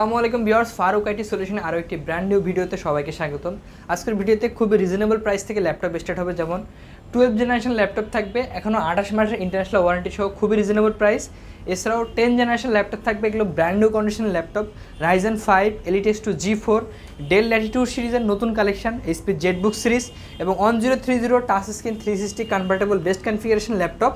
আসসালামু আলাইকুম বিয়ার্স Faruk IT solution আরও একটি ব্র্যান্ড নিউ ভিডিওতে সবাইকে স্বাগতম। আজকের ভিডিওতে খুবই রিজনেবল প্রাইস থেকে ল্যাপটপ স্টার্ট হবে যেমন টুয়েলভ জেনারেশন ল্যাপটপ থাকবে এখনও আঠাশ মাসের ইন্টারন্যাশনাল ওয়ারেন্টি সহ খুবই রিজনেবল প্রাইস এছাড়াও টেন জেনারেশন ল্যাপটপ থাকবে, এগুলো ব্র্যান্ড নিউ কন্ডিশনের laptop Ryzen five Elite x two G four Dell Latitude সিরিজের নতুন কালেকশন এইচপি জেটবুক সিরিজ এবং one zero three zero touch screen three sixty convertible best configuration laptop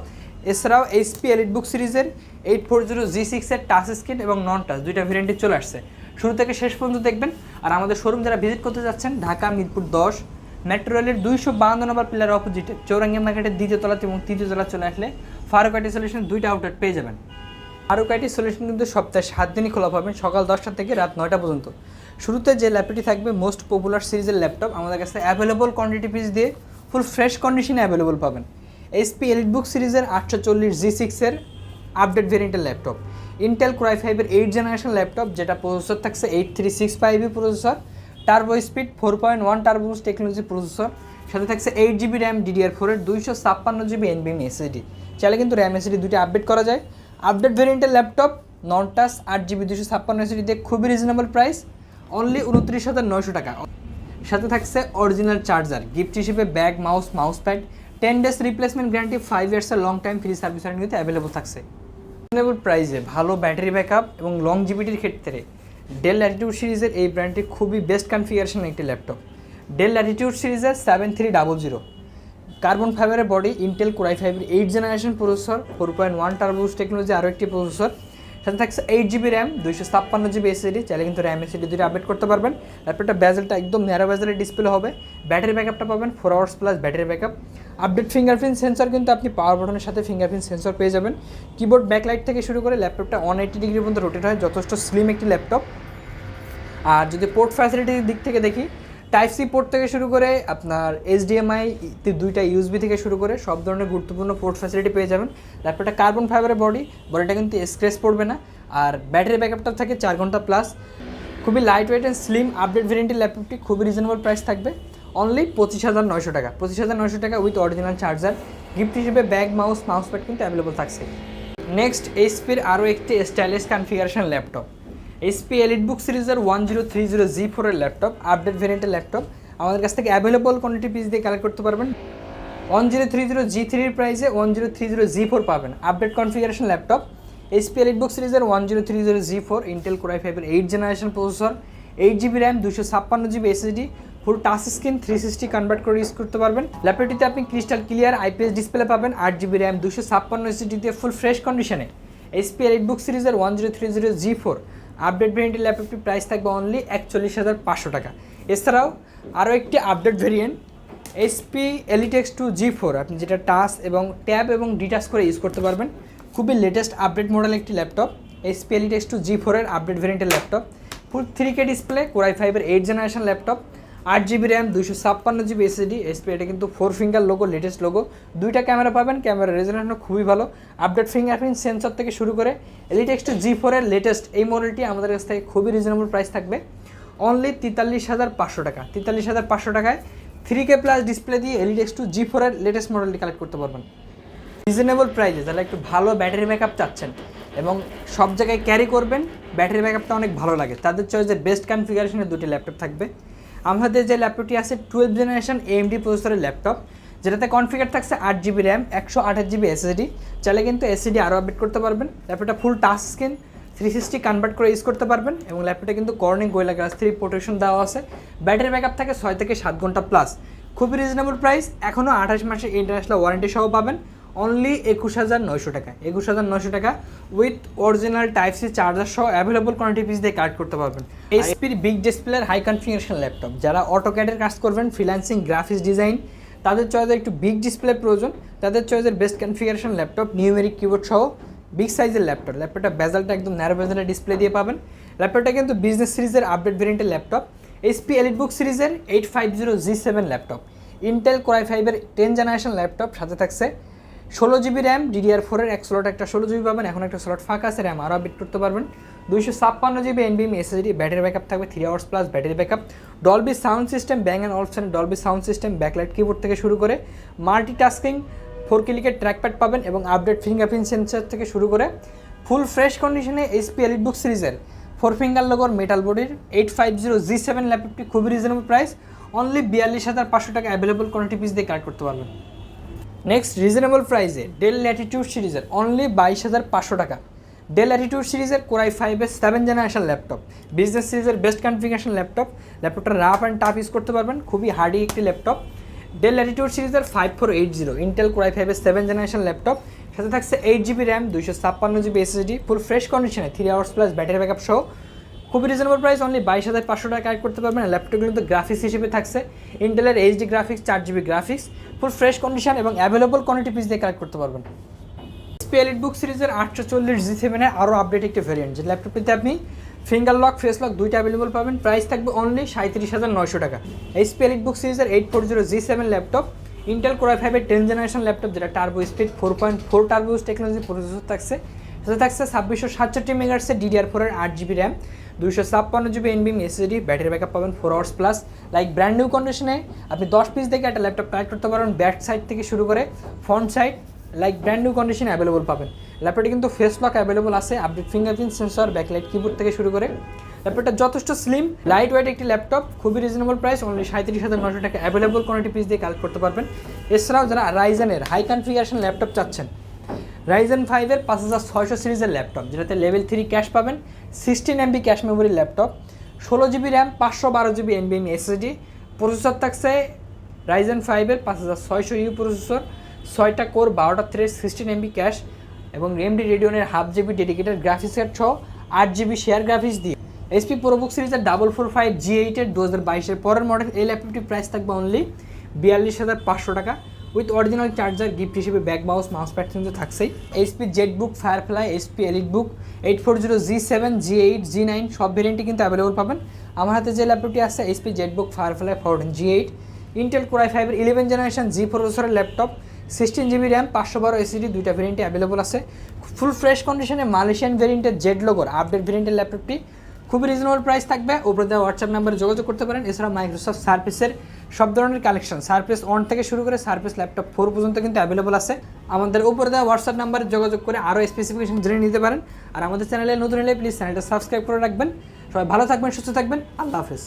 এছাড়াও HP elite বুক সিরিজের eight four zero জি সিক্সের touch screen এবং নন touch দুইটা ভেরিয়েন্টে চলে আসছে। শুরু থেকে শেষ পর্যন্ত দেখবেন। আর আমাদের শোরুম যারা ভিজিট করতে যাচ্ছেন, ঢাকা, মিরপুর দশ মেট্রো রেলের দুইশো বাহান্ন নম্বর পিলার অপোজিটে চৌরাঙ্গি মার্কেটের দ্বিতীয় তলাতে এবং তৃতীয় তলা চলে আসলে ফারুক আইটি সলিউশনের দুইটা আউটলেট পেয়ে যাবেন। ফারুক আইটি সলিউশন কিন্তু সপ্তাহে সাত দিনই খোলা পাবেন, সকাল দশটা থেকে রাত নয়টা পর্যন্ত। শুরুতে যে ল্যাপটপটি থাকবে মোস্ট পপুলার সিরিজের ল্যাপটপ আমাদের কাছে অ্যাভেলেবল কোয়ান্টিটি পিস দিয়ে ফুল ফ্রেশ কন্ডিশনে অ্যাভেলেবল পাবেন। এইচপি এলিট বুক সিরিজের আটশো চল্লিশ জি সিক্সের আপডেট ভেরিয়েন্টের ল্যাপটপ ইন্টেল ক্রাই ফাইভের এইট জেনারেশন ল্যাপটপ যেটা প্রসেসর থাকছে eight three six ফাইভই processor turbo speed four point one turbo boost technology processor সাথে থাকছে এইট জিবি র্যাম ডিডিআর ফোরের দুইশো ছাপ্পান্ন জিবি এনবিএম এসএসডি চাইলে কিন্তু র্যাম এসএসডি দুটি আপডেট করা যায়। আপডেট ভেরিয়েন্টের ল্যাপটপ নন আট জিবি দুশো ছাপ্পান্ন এসএসডি দিয়ে খুবই রিজনেবল প্রাইস অনলি উনত্রিশ হাজার নয়শো টাকা। সাথে থাকছে অরিজিনাল চার্জার গিফট হিসেবে bag mouse mouse pad ten days replacement guarantee five ইয়ার্সের long time free service ওয়ারেন্টিতে অ্যাভেলেবল থাকছে। রিজনেবল প্রাইসে ভালো ব্যাটারি ব্যাকআপ এবং লং জিবিটির ক্ষেত্রে ডেল অ্যাটিটিউড সিরিজের এই ব্র্যান্ডটি খুবই বেস্ট কনফিগারেশন একটি ল্যাপটপ ডেল অ্যাটিটিউড সিরিজের seven three double zero carbon ফাইবারের বডি ইন্টেল কোরাই ফাইভের eight generation processor four point one turbo boost technology আরও একটি প্রসেসর সাথে থাকছে এইট জিবি র্যাম দুইশো ছাপ্পান্ন জিবি এসএডি চাইলে কিন্তু র্যাম এসএডি দুটো আপডেট করতে পারবেন। ল্যাপটপটা ব্যাজেলটা একদম ন্যারো ব্যাজেলের ডিসপ্লে হবে। ব্যাটারি ব্যাকআপটা পাবেন four hours plus battery backup update fingerprint sensor কিন্তু আপনি পাওয়ার বাটনের সাথে ফিঙ্গারপ্রিন্ট সেন্সর পেয়ে যাবেন। কিবোর্ড ব্যাকলাইট থেকে শুরু করে ল্যাপটপটা ওয়ান এইটি ডিগ্রি পর্যন্ত রোটেট হয়, যথেষ্ট স্লিম একটি ল্যাপটপ আর যদি পোর্ট ফ্যাসিলিটির দিক থেকে দেখি টাইপ সি পোর্ট থেকে শুরু করে আপনার এইচডিএমআই দুইটা ইউএসবি থেকে শুরু করে সব ধরনের গুরুত্বপূর্ণ পোর্ট ফ্যাসিলিটি পেয়ে যাবেন। ল্যাপটপটা কার্বন ফাইবারের বডি বডিটা কিন্তু স্ক্রেচ পড়বে না। আর ব্যাটারি ব্যাকআপটা থাকে চার ঘণ্টা প্লাস খুবই light weight and slim update ভেরিয়েন্টের ল্যাপটপটি খুবই রিজনেবল প্রাইস থাকবে। অনলি পঁচিশ হাজার নয়শো টাকা। পঁচিশ হাজার নয়শো টাকা উইথ অরিজিনাল চার্জার গিফট হিসেবে ব্যাগ মাউস মাউস প্যাড কিন্তু অ্যাভেলেবল থাকছে। নেক্সট এইচপির আরও একটি stylish configuration laptop HP Elite Book সিরিজের one zero three zero G ফোরের ল্যাপটপ আপডেট ভেরিয়েন্টের ল্যাপটপ আমাদের কাছ থেকে অ্যাভেলেবল কোয়ান্টিটি পিস দিয়ে কালেক্ট করতে পারবেন। One zero three zero G থ্রির প্রাইসে one zero three zero G four পাবেন। Update configuration laptop HP Elite Book সিরিজের one zero three zero G four Intel core i ফাইভের eight generation processor eight GB RAM দুশো ছাপ্পান্ন GB SSD full touch screen three sixty convert করে use করতে পারবেন। ল্যাপটপটিতে আপনি crystal clear IPS display পাবেন আট জিবি র্যাম দুশো ছাপ্পান্ন এসএসডি দিয়ে ফুল ফ্রেশ কন্ডিশনে এইচপি এলিট বুক সিরিজের one zero three zero G four update ভেরিয়েন্টের ল্যাপটপটির প্রাইস থাকবে অনলি একচল্লিশ হাজার পাঁচশো টাকা। এছাড়াও আরও একটি update variant HP Elite x two G four আপনি যেটা টাচ এবং ট্যাব এবং ডিটাচ করে ইউজ করতে পারবেন। খুবই লেটেস্ট আপডেট মডেল একটি laptop HP Elite x two G ফোরের আপডেট ভেরিয়েন্টের laptop full three K display core i ফাইভের এইট জেনারেশন ল্যাপটপ আট জিবি র্যাম, দুইশো ছাপ্পান্ন জিবি এসএসডি এসপি এটা কিন্তু four finger logo latest logo দুইটা ক্যামেরা পাবেন ক্যামেরা রেজনেশন খুবই ভালো। আপডেট ফিঙ্গারপ্রিন্ট সেন্সর থেকে শুরু করে এলিটেক্স টু জি ফোরের লেটেস্ট এই মডেলটি আমাদের কাছ থেকে খুবই রিজনেবল প্রাইস থাকবে। অনলি তেতাল্লিশ হাজার পাঁচশো টাকা, তেতাল্লিশ হাজার পাঁচশো টাকায় থ্রি কে প্লাস ডিসপ্লে দিয়ে এলিটেক্স টু জি ফোরের লেটেস্ট মডেলটি কালেক্ট করতে পারবেন। রিজনেবল প্রাইসে যারা একটু ভালো ব্যাটারি ব্যাকআপ চাচ্ছেন এবং সব জায়গায় ক্যারি করবেন ব্যাটারি ব্যাকআপটা অনেক ভালো লাগে। তাদের চয়েসে বেস্ট কনফিগারেশনের দুটি ল্যাপটপ থাকবে। আমাদের যে ল্যাপটপটি আছে টুয়েলভ জেনারেশন এএমডি প্রসেসরের ল্যাপটপ যেটাতে কনফিগার থাকছে আট জিবি র্যাম একশো আঠাশ জিবি এসএসডি চাইলে কিন্তু এসএসডি আরও আপডেট করতে পারবেন। ল্যাপটপটা full touch screen three sixty convert করে ইউজ করতে পারবেন এবং ল্যাপটপে কিন্তু Corning Gorilla glass three protection দেওয়া আছে। ব্যাটারি ব্যাকআপ থাকে ছয় থেকে সাত ঘণ্টা প্লাস খুবই রিজনেবল প্রাইস এখনও আঠাশ মাসের ইন্টারন্যাশনাল ওয়ারেন্টি সহ পাবেন। অনলি একুশ হাজার নয়শো টাকা। একুশ হাজার নয়শো টাকা with original type C charger সহ অ্যাভেলেবল কোয়ান্টিটি পিস দিয়ে কার্ড করতে পারবেন। এইচপির বিগ ডিসপ্লের হাই কনফিগারেশন ল্যাপটপ যারা অটোক্যাডের কাজ করবেন ফ্রিল্যান্সিং গ্রাফিক্স ডিজাইন তাদের চয়েসের একটু বিগ ডিসপ্লে প্রয়োজন। তাদের চয়েসের best configuration laptop numeric keyboard সহ বিগ সাইজের ল্যাপটপ ল্যাপটপটা বেজালটা একদম ন্যারো বেজালের ডিসপ্লে দিয়ে পাবেন। ল্যাপটপটা কিন্তু বিজনেস সিরিজের আপডেট ভেরিয়েন্টের ল্যাপটপ এইচপি এলিট বুক সিরিজের eight five zero G seven laptop Intel core i ফাইভের টেন জেনারেশন ল্যাপটপ সাথে থাকছে। ষোলো জিবি র্যাম ডিডিআর ফোরের এক স্লট একটা ষোলো জিবি পাবেন। এখন একটা স্লট ফাঁকা আছে, র্যাম আরও আপডেট করতে পারবেন। দুইশো ছাপ্পান্ন জিবি এনবিএম এসএসডি ব্যাটারি ব্যাকআপ থাকবে three hours plus battery backup Dolby sound system Bang and Olufsen Dolby sound system backlight keyboard থেকে শুরু করে মাল্টি টাস্কিং ফোর ক্লিকের ট্র্যাকপ্যাড পাবেন এবং আপডেট ফিঙ্গারপ্রিন্ট সেন্সার থেকে শুরু করে ফুল ফ্রেশ কন্ডিশনে এসপি এলিট বুক সিরিজের ফোর ফিঙ্গার লগর মেটাল বডির eight five zero G seven ল্যাপটপটি খুবই রিজনেবল প্রাইস অনলি বিয়াল্লিশ হাজার পাঁচশো টাকা অ্যাভেলেবল কোয়ান্টিটি পিস দিয়ে কালেক্ট করতে পারবেন। নেক্সট রিজনেবল প্রাইসে ডেল ল্যাটিটিউড সিরিজের অনলি বাইশ হাজার পাঁচশো টাকা। ডেল অ্যাটিটিউড সিরিজের কোরাই ফাইভের সেভেন জেনারেশন ল্যাপটপ বিজনেস সিরিজের বেস্ট কনফিগারেশন ল্যাপটপ ল্যাপটপটা রাফ অ্যান্ড টাফ ইউজ করতে পারবেন, খুবই হার্ডি একটি ল্যাপটপ ডেল অ্যাটিটিউড সিরিজের five four eight zero Intel core i ফাইভের সেভেন জেনারেশন ল্যাপটপ সাথে থাকছে এইট জিবি র্যাম দুইশো ছাপ্পান্ন জিবি এসএসডি ফুল ফ্রেশ কন্ডিশনে three hours plus battery backup সহ। খুবই রিজনেবল প্রাইস অনলি বাইশ হাজার পাঁচশো টাকা কালেক্ট করতে পারবেন। ল্যাপটপগুলোতে গ্রাফিক্স হিসেবে থাকছে। ইন্টেলের এইচডি গ্রাফিক্স চার GB graphics full fresh condition এবং অ্যাভেলেবল কোয়ান্টিটি পিস দিয়ে কালেক্ট করতে পারবেন। এসপি বুক সিরিজের আটশো চল্লিশ জি সেভেনের আরও আপডেট একটি ভেরিয়েন্ট যে ল্যাপটপটিতে আপনি ফিঙ্গার লক ফেস লক দুইটা অ্যাভেলেবল পাবেন। প্রাইস থাকবে অনলি সাঁত্রিশ হাজার নয়শো টাকা। এইচপি এলিট বুক সিরিজের eight four zero G seven laptop Intel core i ফাইভের টেন জেনারেশন ল্যাপটপ যেটা turbo speed four point four turbo technology processor থাকছে। সাথে থাকছে ছাব্বিশশো সাতষট্টি মেগার্সের ডিডিআর ফোরের আট জিবি র্যাম দুইশো ছাপ্পান্ন জিবি এনবিএম এসএসডি ব্যাটারি ব্যাকআপ পাবেন four hours plus like brand new কন্ডিশনে আপনি দশ পিস থেকে একটা ল্যাপটপ কালেক্ট করতে পারেন ব্যাক সাইড থেকে শুরু করে front side like brand new কন্ডিশনে অ্যাভেলেবল পাবেন। ল্যাপটপটি কিন্তু ফেস লক অ্যাভেলেবল আছে update fingerprint sensor backlight keyboard থেকে শুরু করে। ল্যাপটপটা যথেষ্ট স্লিম লাইট ওয়েট একটি ল্যাপটপ খুবই রিজনেবল প্রাইস অনলি সাঁত্রিশ হাজার নশো টাকা অ্যাভেলেবল কোয়ান্টিটি পিস দিয়ে কালেক্ট করতে পারবেন। এছাড়াও যারা রাইজেনের হাই কনফিগারেশন ল্যাপটপ চাচ্ছেন রাইজেন ফাইভের পাঁচ হাজার ছয়শো সিরিজের ল্যাপটপ যেটাতে লেভেল থ্রি ক্যাশ পাবেন sixteen MB cache memory laptop ষোলো জিবি র্যাম পাঁচশো বারো জিবি এনবিএম এসএসডি প্রসেসর থাকছে রাইজেন ফাইভের পাঁচ হাজার ছয়শো ইউ প্রসেসর ছয়টা কোর বারোটা থ্রেড সিক্সটিন এমবি ক্যাশ এবং রেমডি রেডিওনের half GB dedicated graphics card সহ আট জিবি শেয়ার গ্রাফিক্স দিয়ে। এসপি প্রোবুক সিরিজের ডাবল ফোর ফাইভ জি এইটের দু হাজার বাইশের পরের মডেল এই ল্যাপটপটির প্রাইস থাকবে অনলি বিয়াল্লিশ হাজার পাঁচশো টাকা। উইথ অরিজিনাল চার্জার গিফট হিসেবে ব্যাক মাউস মাউস প্যাড কিন্তু থাকছেই। HP ZBook Firefly HP EliteBook eight four zero G seven G eight G nine সব ভেরিয়েন্টই কিন্তু অ্যাভেলেবল পাবেন। আমার হাতে যে ল্যাপটপটি আছে HP ZBook Firefly fourteen G eight Intel core i ফাইভের ইলেভেন জেনারেশন জি প্রসেসরের ল্যাপটপ সিক্সটিন জিবি র্যাম পাঁচশো বারো এসিডি দুইটা ভেরিয়েন্টে অ্যাভেলেবল আছে। ফুল ফ্রেশ কন্ডিশনে মালয়েশিয়ান ভেরিয়েন্টের জেড লোগোর আপডেট ভেরিয়েন্টের ল্যাপটপটি খুবই রিজনেবল প্রাইস থাকবে। উপরে দেওয়া হোয়াটসঅ্যাপ নাম্বারে যোগাযোগ করতে পারেন। এছাড়া মাইক্রোসফট সার্ভিসের সব ধরনের কালেকশন সার্ফেস ওয়ান থেকে শুরু করে সার্ফেস ল্যাপটপ ফোর পর্যন্ত কিন্তু অ্যাভেলেবল আছে। আমাদের উপরে দেওয়া হোয়াটসঅ্যাপ নাম্বারে যোগাযোগ করে আরও স্পেসিফিকেশন জেনে নিতে পারেন। আর আমাদের চ্যানেলে নতুন হলে প্লিজ চ্যানেলটা সাবস্ক্রাইব করে রাখবেন। সবাই ভালো থাকবেন, সুস্থ থাকবেন। আল্লাহ হাফিজ।